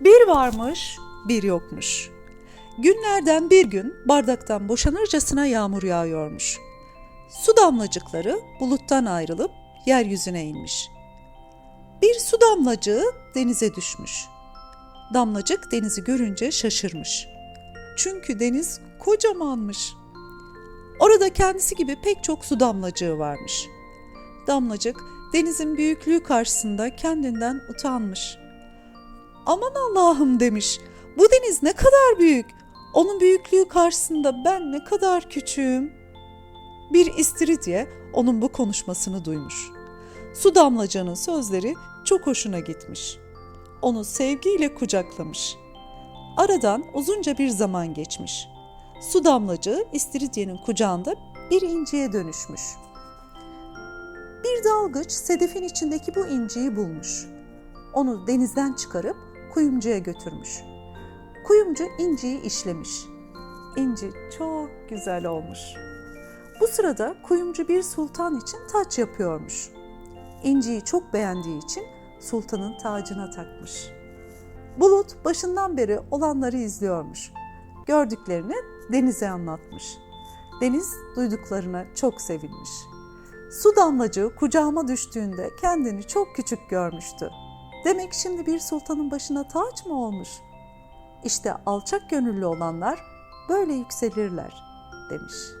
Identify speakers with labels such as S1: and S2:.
S1: Bir varmış, bir yokmuş. Günlerden bir gün bardaktan boşanırcasına yağmur yağıyormuş. Su damlacıkları buluttan ayrılıp yeryüzüne inmiş. Bir su damlacığı denize düşmüş. Damlacık denizi görünce şaşırmış. Çünkü deniz kocamanmış. Orada kendisi gibi pek çok su damlacığı varmış. Damlacık denizin büyüklüğü karşısında kendinden utanmış. Aman Allah'ım demiş. Bu deniz ne kadar büyük. Onun büyüklüğü karşısında ben ne kadar küçüğüm. Bir istiridye onun bu konuşmasını duymuş. Su damlacığının sözleri çok hoşuna gitmiş. Onu sevgiyle kucaklamış. Aradan uzunca bir zaman geçmiş. Su damlacığı istiridyenin kucağında bir inciye dönüşmüş. Bir dalgıç sedefin içindeki bu inciyi bulmuş. Onu denizden çıkarıp kuyumcuya götürmüş. Kuyumcu inciyi işlemiş. İnci çok güzel olmuş. Bu sırada kuyumcu bir sultan için taç yapıyormuş. İnciyi çok beğendiği için sultanın tacına takmış. Bulut başından beri olanları izliyormuş. Gördüklerini denize anlatmış. Deniz duyduklarına çok sevinmiş. Su damlacığı kucağıma düştüğünde kendini çok küçük görmüştü. Demek şimdi bir sultanın başına taç mı olmuş? İşte alçak gönüllü olanlar böyle yükselirler demiş.